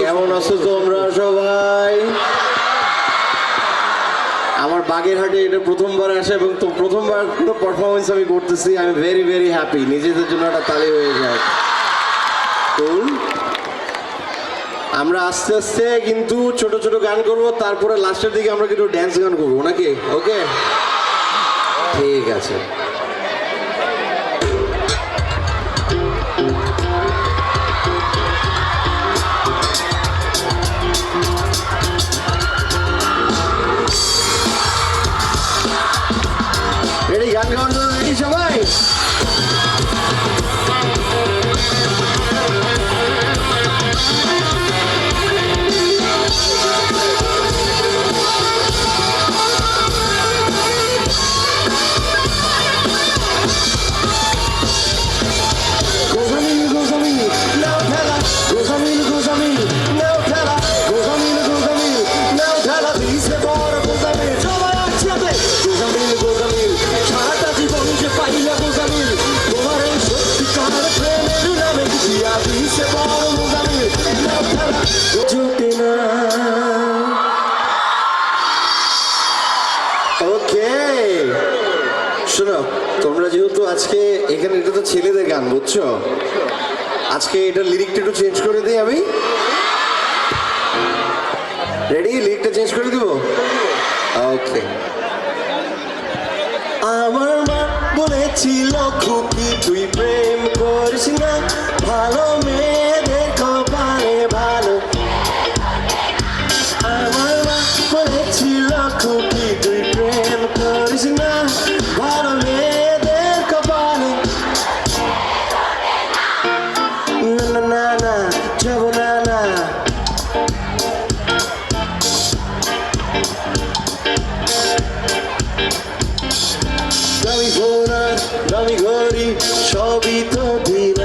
কেমন আছো তোমরা সবাই? আমার বাগেরহাটে এটা প্রথমবার আসে এবং তো প্রথমবার পারফরমেন্স আমি করতেছি, আমি ভেরি ভেরি হ্যাপি নিজেদের জন্য একটা তালি হয়ে যায়? আমরা আস্তে আস্তে কিন্তু ছোট ছোট গান করব, তারপরে লাস্টের দিকে আমরা কিন্তু ড্যান্স গান করব, নাকি? ওকে ঠিক আছে। রেডি গান গাওয়ার জন্য ওকে শোনো, তোমরা যেহেতু আজকে এখানে, এটা তো ছেলেদের গান, বুঝছ? আজকে এটা লিরিকটা একটু চেঞ্জ করে দিই আমি। রেডি লিরিকটা চেঞ্জ করে দিব? ওকে আমার মা বলেছিল, খুকি, তুই প্রেম করিস না, ভালো মেয়েদের দামি ঘড়ি সবই তো দিলাম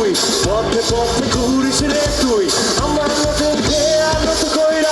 তুই পথে পথে ঘুরিস রে তুই। আমার নতুন আনত নত কইরা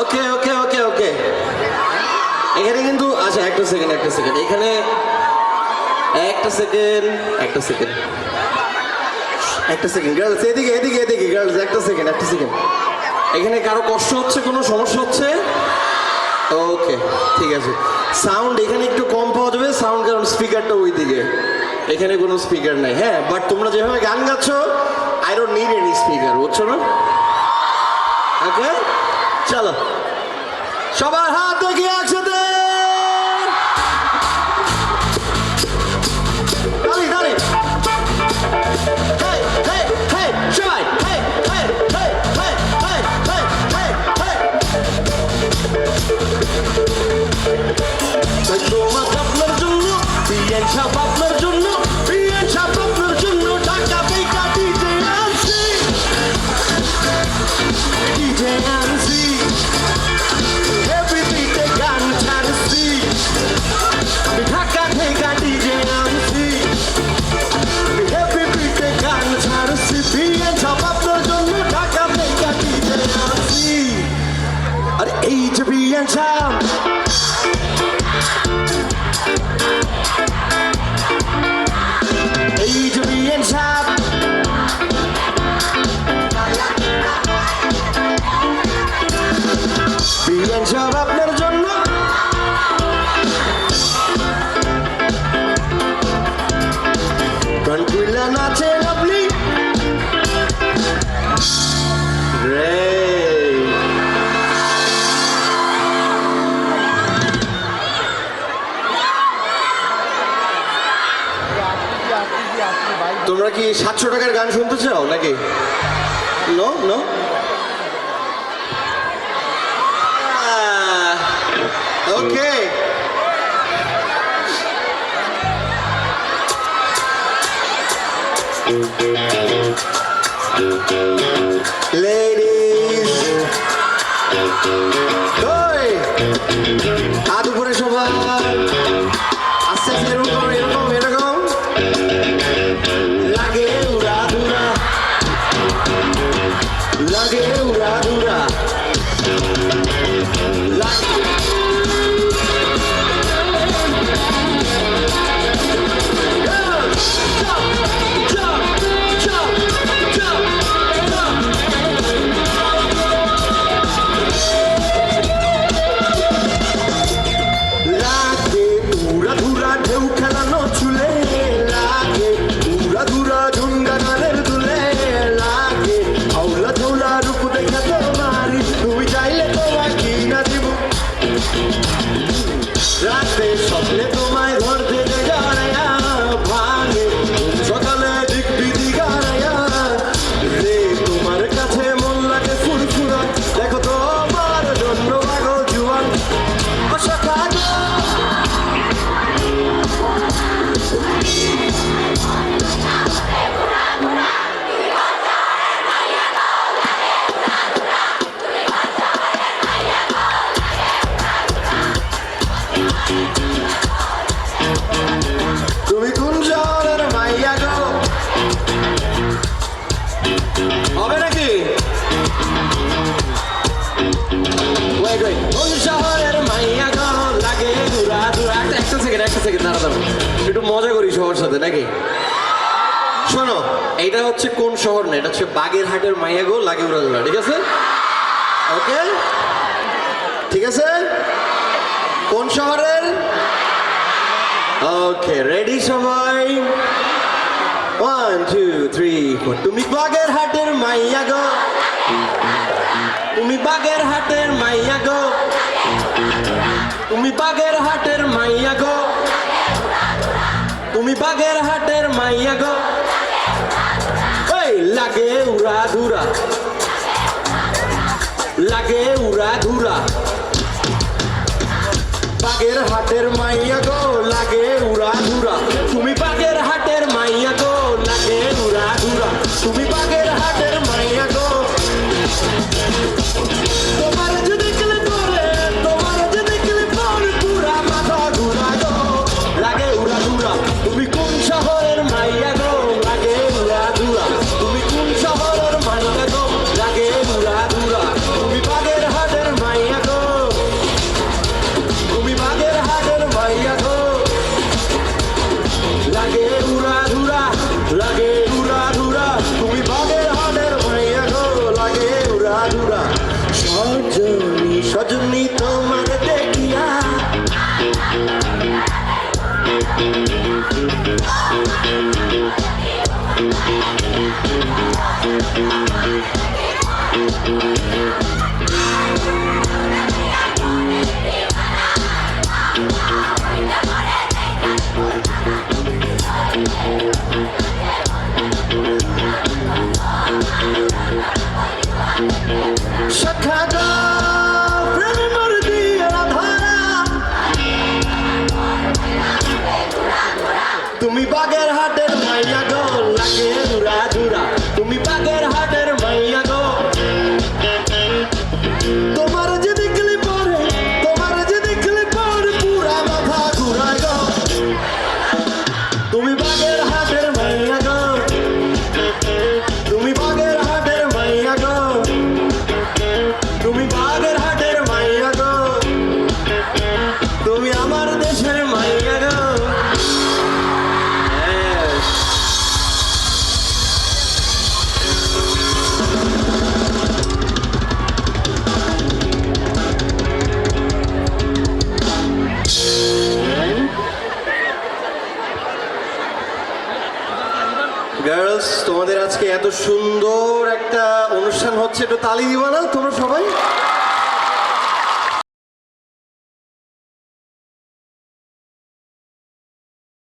ওকে ওকে ওকে ওকে এখানে কিন্তু আচ্ছা একটা সেকেন্ড একটা সেকেন্ড এখানে একটা সেকেন্ড একটা সেকেন্ড একটা সেকেন্ড গার্লস এদিকে এদিকে এদিকে গার্লস একটা সেকেন্ড একটা সেকেন্ড এখানে কারও কষ্ট হচ্ছে, কোনো সমস্যা হচ্ছে? ওকে ঠিক আছে। সাউন্ড এখানে একটু কম পাওয়া যাবে সাউন্ড কারণ স্পিকারটা ওই দিকে এখানে কোনো স্পিকার নাই হ্যাঁ? বাট তোমরা যেভাবে গান গাচ্ছ I don't need any speaker বুঝছ না? ওকে চলো। সবার হাত দেখি একসাথে। সব আপনার জন্য। কন্ট্রোলে আপনি। রে তোমরা কি সাতশো টাকার গান শুনতে চাও নাকি? No no okay. Ladies, go! Да? নাকি? শোনো, এইটা হচ্ছে কোন শহর না? এটা হচ্ছে বাগেরহাটের মাইয়াগো লাগে উড়াদুরা ঠিক আছে? ওকে? ঠিক আছে? কোন শহরের? ওকে, রেডি সবাই? ওয়ান টু থ্রি ফোর তুমি বাগেরহাটের মাইয়া গো তুমি বাগেরহাটের মাইয়া গো তুমি বাগেরহাটের মাইয়া গো তুমি বাগের হাটের মাইয়া গো। ওই লাগে উড়া ধুরা। লাগে উড়া ধুরা। বাগের হাটের মাইয়া গো, লাগে উড়া ধুরা। Chicago! সুন্দর একটা অনুষ্ঠান হচ্ছে। একটু তালি দিবা না তোমরা সবাই?